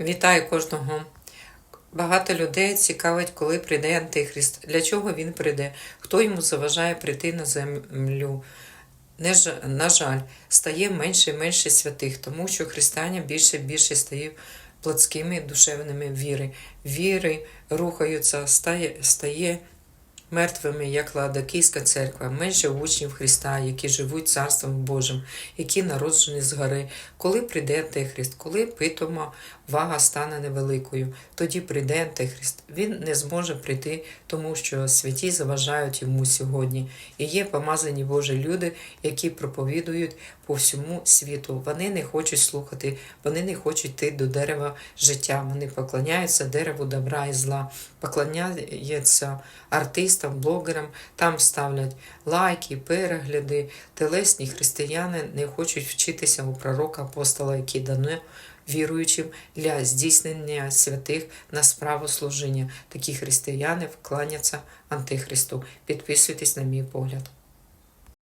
Вітаю кожного. Багато людей цікавить, коли прийде Антихрист. Для чого він прийде? Хто йому заважає прийти на землю? Не ж- На жаль, стає менше і менше святих, тому що християни більше і більше стають плотськими душевними віри. Віри рухаються, стає, стає мертвими, як Ладокійська церква, менше учнів Христа, які живуть Царством Божим, які народжені згори. Коли прийде Антихрист, коли питома вага стане невеликою, тоді прийде Антихрист. Він не зможе прийти, тому що святі заважають йому сьогодні. І є помазані Божі люди, які проповідують по всьому світу. Вони не хочуть слухати, вони не хочуть йти до дерева життя. Вони поклоняються дереву добра і зла, поклоняються артистам, блогерам, там ставлять лайки, перегляди. Телесні християни не хочуть вчитися у пророка апостола, який дано віруючим для здійснення святих на справу служіння. Такі християни вкланяться Антихристу. Підписуйтесь на мій погляд.